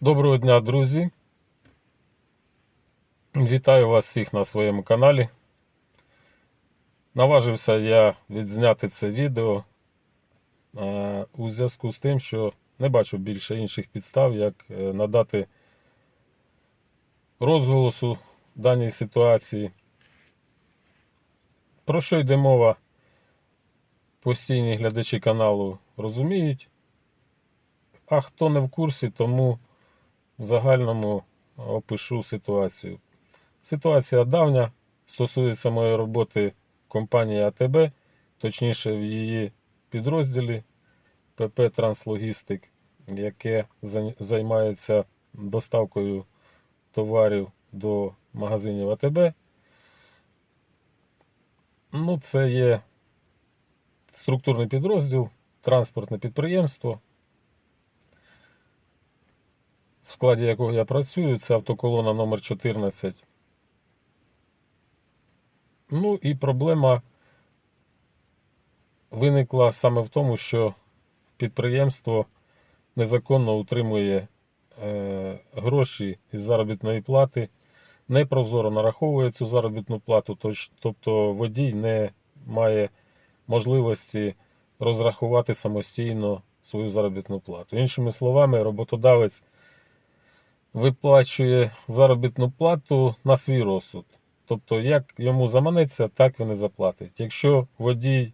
Доброго дня, друзі. Вітаю вас всіх на своєму каналі. Наважився я відзняти це відео е, у зв'язку з тим, що не бачу більше інших підстав, як е, надати розголосу даній ситуації. Про що йде мова? Постійні глядачі каналу розуміють. А хто не в курсі, тому в загальному опишу ситуацію. Ситуація давня, стосується моєї роботи компанії АТБ, точніше в її підрозділі ПП Транслогістик, яке займається доставкою товарів до магазинів АТБ. Ну, це є структурний підрозділ, транспортне підприємство, в складі якого я працюю, це автоколона номер 14. Ну і проблема виникла саме в тому, що підприємство незаконно утримує е, гроші із заробітної плати, непрозоро нараховує цю заробітну плату, тобто водій не має можливості розрахувати самостійно свою заробітну плату. Іншими словами, роботодавець виплачує заробітну плату на свій розсуд. Тобто, як йому заманеться, так він і заплатить. Якщо водій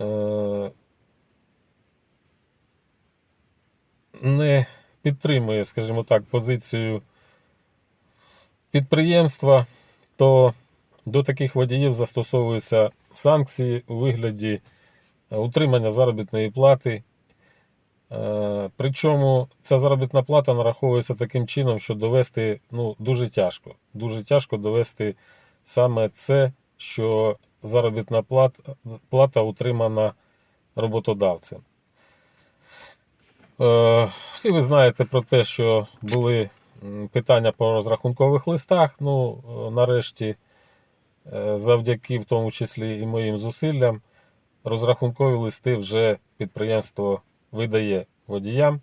е, не підтримує, скажімо так, позицію підприємства, то до таких водіїв застосовуються санкції у вигляді е, утримання заробітної плати. Е, Причому ця заробітна плата нараховується таким чином, що довести ну, дуже тяжко. Дуже тяжко довести саме це, що заробітна плата, плата утримана роботодавцем. Е, Всі ви знаєте про те, що були питання по розрахункових листах. Ну, нарешті, е, завдяки в тому числі і моїм зусиллям, розрахункові листи вже підприємство видає водіям,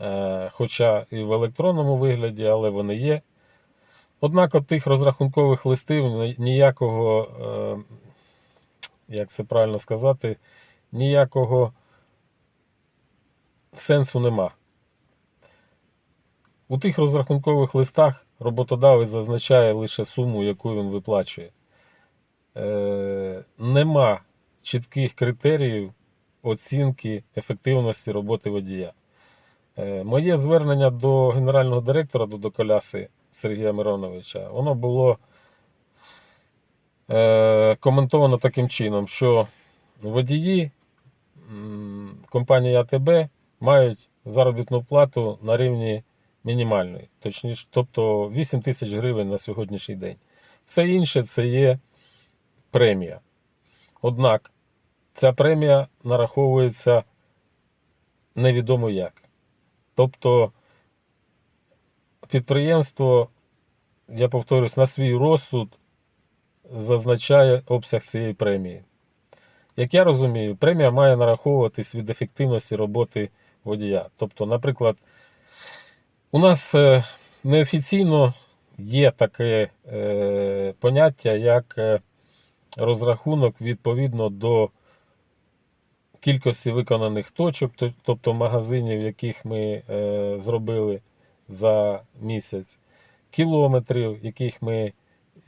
е, хоча і в електронному вигляді, але вони є. Однак от тих розрахункових листів ніякого, е, як це правильно сказати, ніякого сенсу нема. У тих розрахункових листах роботодавець зазначає лише суму, яку він виплачує. Е, нема чітких критеріїв оцінки ефективності роботи водія. Е, Моє звернення до генерального директора до Доколяси Сергія Мироновича, воно було е, коментовано таким чином, що водії компанії АТБ мають заробітну плату на рівні мінімальної, точніше, тобто 8 тисяч гривень на сьогоднішній день. Все інше це є премія. Однак ця премія нараховується невідомо як. Тобто підприємство, я повторюсь, на свій розсуд зазначає обсяг цієї премії. Як я розумію, премія має нараховуватись від ефективності роботи водія. Тобто, наприклад, у нас е, неофіційно є таке е, поняття, як е, розрахунок відповідно до кількості виконаних точок, тобто магазинів, яких ми е, зробили за місяць, кілометрів, яких ми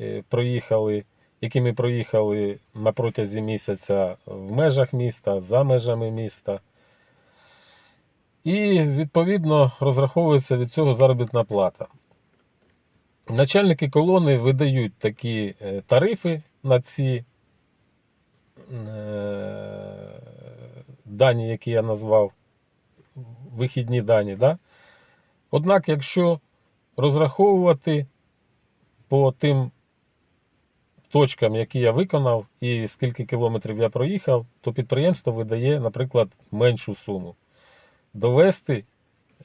е, проїхали, які ми проїхали на протязі місяця в межах міста, за межами міста. І відповідно розраховується від цього заробітна плата. Начальники колони видають такі е, тарифи на ці е, дані, які я назвав, вихідні дані. Да? Однак, якщо розраховувати по тим точкам, які я виконав, і скільки кілометрів я проїхав, то підприємство видає, наприклад, меншу суму. Довести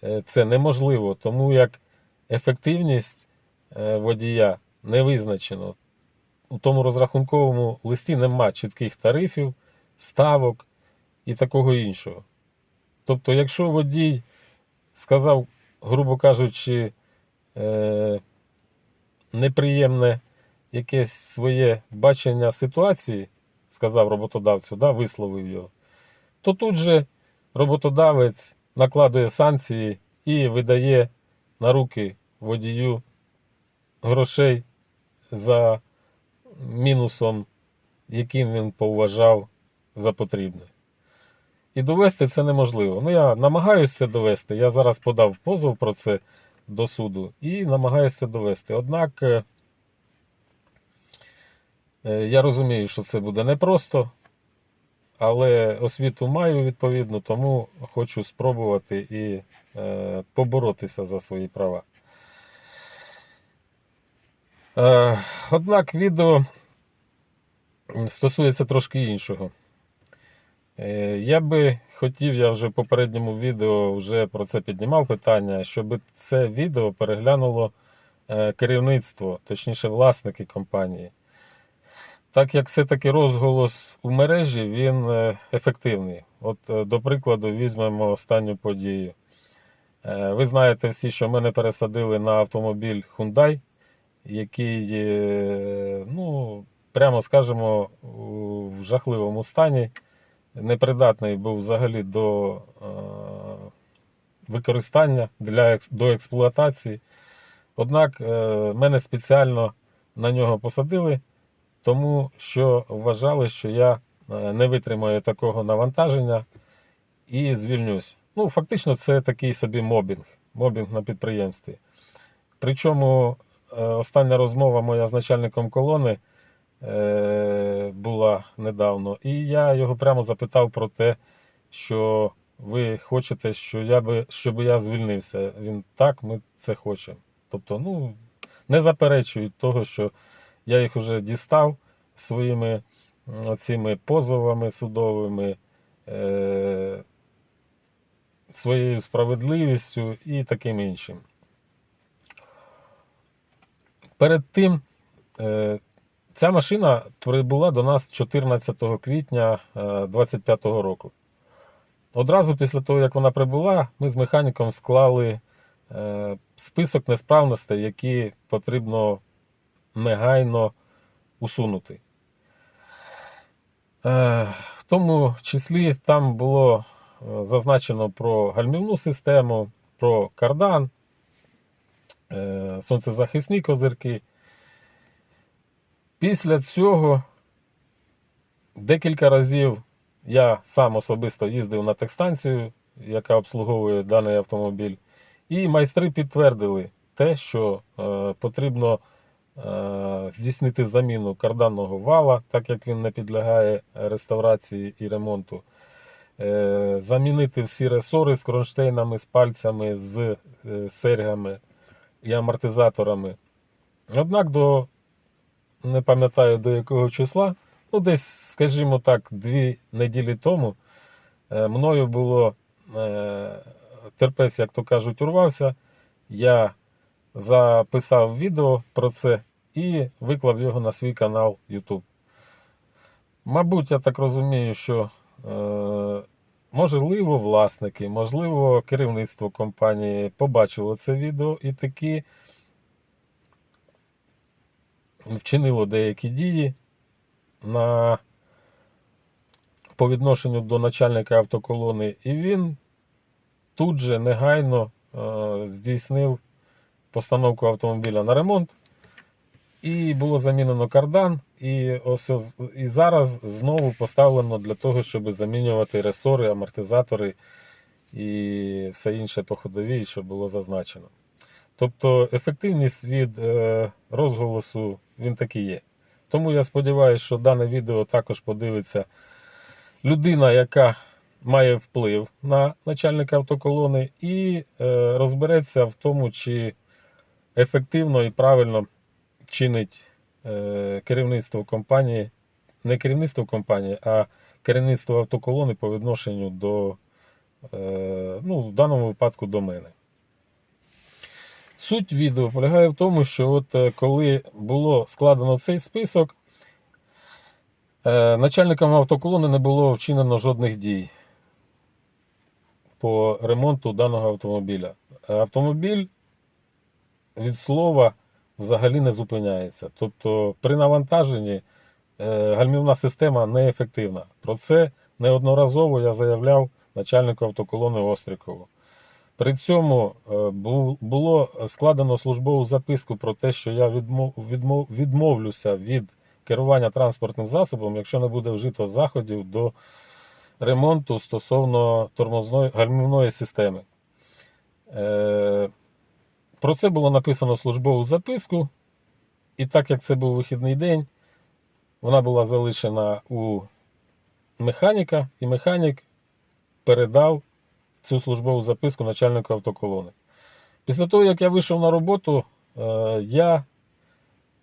е, це неможливо, тому як ефективність е, водія не визначено. У тому розрахунковому листі нема чітких тарифів, ставок і такого іншого. Тобто, якщо водій сказав, грубо кажучи, е, неприємне якесь своє бачення ситуації, сказав роботодавцю, да, висловив його, то тут же роботодавець накладує санкції і видає на руки водію грошей за мінусом, яким він поважав за потрібне. І довести це неможливо. Ну, я намагаюся це довести. Я зараз подав позов про це до суду і намагаюся це довести. Однак е, е, я розумію, що це буде непросто, але освіту маю відповідну, тому хочу спробувати і е, поборотися за свої права. Однак відео стосується трошки іншого. Е, Я би хотів, я вже в попередньому відео вже про це піднімав питання, щоб це відео переглянуло е, керівництво, точніше власники компанії. Так як все-таки розголос у мережі, він е, ефективний. От, до прикладу, візьмемо останню подію. Ви знаєте всі, що мене пересадили на автомобіль Hyundai, який, ну, прямо скажемо, в жахливому стані непридатний був взагалі до е, використання для до експлуатації. Однак е, мене спеціально на нього посадили, тому що вважали, що я е, не витримаю такого навантаження і звільнюсь. Ну, фактично, це такий собі мобінг, мобінг на підприємстві. Причому остання розмова моя з начальником колони була недавно, і я його прямо запитав про те, що ви хочете, що я би, щоб я звільнився. Він так, ми це хочемо. Тобто, ну, не заперечують того, що я їх вже дістав своїми цими позовами судовими, е, своєю справедливістю і таким іншим. Перед тим е, ця машина прибула до нас 14 квітня 2025 року. Одразу після того, як вона прибула, ми з механіком склали е, список несправностей, які потрібно негайно усунути. Е, В тому числі там було е, зазначено про гальмівну систему, про кардан, е, сонцезахисні козирки. Після цього декілька разів я сам особисто їздив на техстанцію, яка обслуговує даний автомобіль, і майстри підтвердили те, що е, потрібно е, здійснити заміну карданного вала, так як він не підлягає реставрації і ремонту. Е, замінити всі ресори з кронштейнами, з пальцями, з е, сергами і амортизаторами. Однак до не пам'ятаю до якого числа, ну десь, скажімо так, дві неділі тому е, мною було е, терпець, як то кажуть, урвався. Я записав відео про це і виклав його на свій канал YouTube. Мабуть, я так розумію, що е, можливо власники, можливо, керівництво компанії побачило це відео і таки вчинило деякі дії на, по відношенню до начальника автоколони, і він тут же негайно е, здійснив постановку автомобіля на ремонт. І було замінено кардан, і ось і зараз знову поставлено для того, щоб замінювати ресори, амортизатори і все інше по ходовій, що було зазначено. Тобто ефективність від е, розголосу він таки є. Тому я сподіваюся, що дане відео також подивиться людина, яка має вплив на начальника автоколони, і е, розбереться в тому, чи ефективно і правильно чинить е, керівництво компанії, не керівництво компанії, а керівництво автоколони по відношенню до, е, ну, в даному випадку до мене. Суть відео полягає в тому, що от е, коли було складено цей список, е, начальникам автоколони не було вчинено жодних дій. по ремонту даного автомобіля. Автомобіль від слова взагалі не зупиняється. Тобто при навантаженні е, гальмівна система неефективна. Про це неодноразово я заявляв начальнику автоколони Острікову. При цьому е, було складено службову записку про те, що я відмов, відмов, відмовлюся від керування транспортним засобом, якщо не буде вжито заходів до ремонту стосовно тормозної гальмівної системи. Е, Про це було написано службову записку, і так як це був вихідний день, вона була залишена у механіка, і механік передав цю службову записку начальнику автоколони. Після того, як я вийшов на роботу, е, я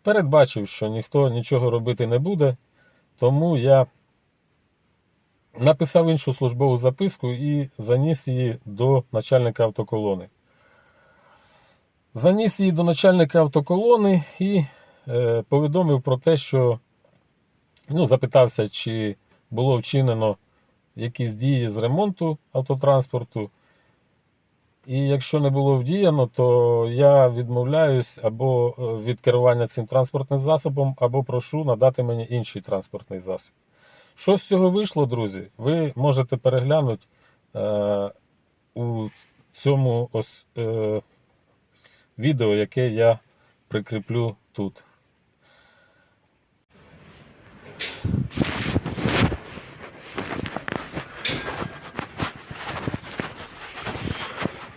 передбачив, що ніхто нічого робити не буде, тому я написав іншу службову записку і заніс її до начальника автоколони. Заніс її до начальника автоколони і е, повідомив про те, що ну, запитався, чи було вчинено якісь дії з ремонту автотранспорту. І якщо не було вдіяно, то я відмовляюсь або е, від керування цим транспортним засобом, або прошу надати мені інший транспортний засіб. Що з цього вийшло, друзі? Ви можете переглянути е, у цьому ось, е, відео, яке я прикріплю тут.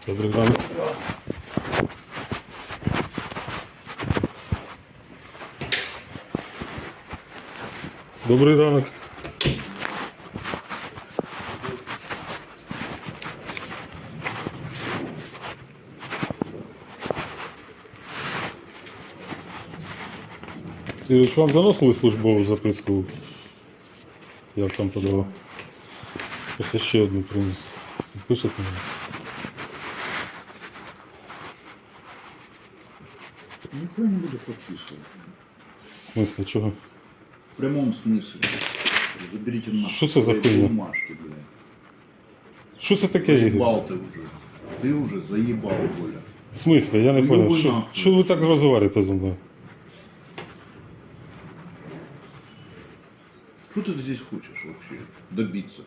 Добрий ранок. Добрий ранок. Ігор, Вам заносили службову записку? Я там подавав. Ось ще одну приніс. Пишете мені? Нихуя не буду подписывать. В смысле, чого? В прямом смысле. Заберите нахуй Что это за свои хуйня? бумажки, блядь. Що це таке, Ігор? Заебал ты уже. Ты уже заебал, Коля. В смысле? Я не Ну, понял. йоби Що, нахуй. що ви так розговорюєте зі мною? Что ты здесь хочешь вообще добиться?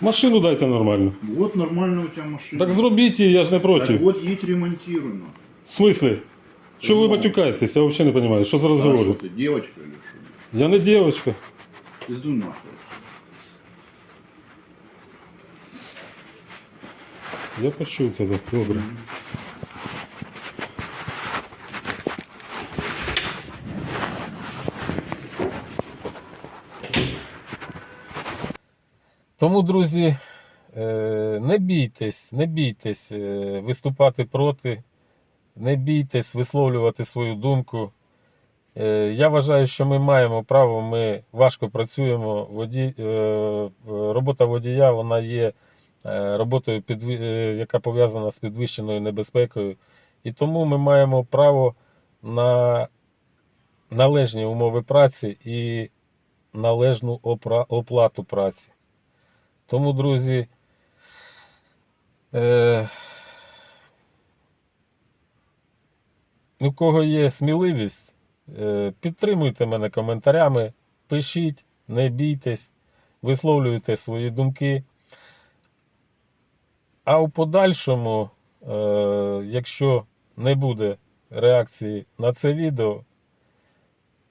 Машину дайте нормально. Вот нормальная у тебя машина. Так зробіть її, я ж не Так проти. вот едь ремонтируй нахуй. В смысле? Що ви матюкаєтесь? Я взагалі не розумію. Що за А что розговори? ты, девочка или что? Я не дівчинка. Пизду нахуй. Я почув тебе. Добре. Тому, друзі, е, не бійтесь, не бійтесь е, виступати проти, не бійтесь висловлювати свою думку. Е, Я вважаю, що ми маємо право, ми важко працюємо. Воді, е, робота водія вона є е, роботою, е, яка пов'язана з підвищеною небезпекою. І тому ми маємо право на належні умови праці і належну опра- оплату праці. Тому, друзі, е, у кого є сміливість, е, підтримуйте мене коментарями, пишіть, не бійтесь, висловлюйте свої думки. А у подальшому, е, якщо не буде реакції на це відео,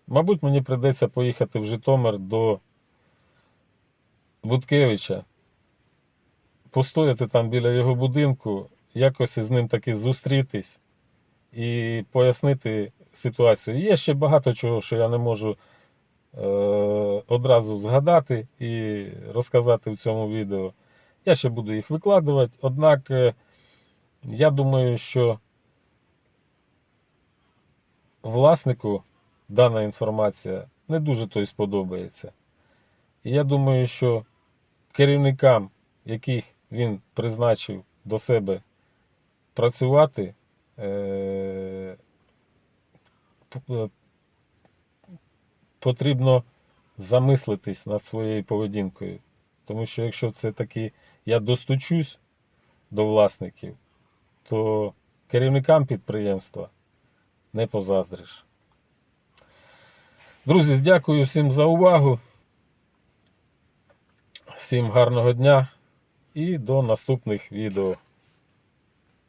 мабуть, мені прийдеться поїхати в Житомир до Буткевича, постояти там біля його будинку, якось із ним таки зустрітись і пояснити ситуацію. Є ще багато чого, що я не можу е, одразу згадати і розказати в цьому відео. Я ще буду їх викладувати. Однак, е, я думаю, що власнику дана інформація не дуже той сподобається. І я думаю, що керівникам, яких він призначив до себе працювати, е, потрібно замислитись над своєю поведінкою. Тому що якщо це таки я достучусь до власників, то керівникам підприємства не позаздриш. Друзі, дякую всім за увагу. Всім гарного дня і до наступних відео.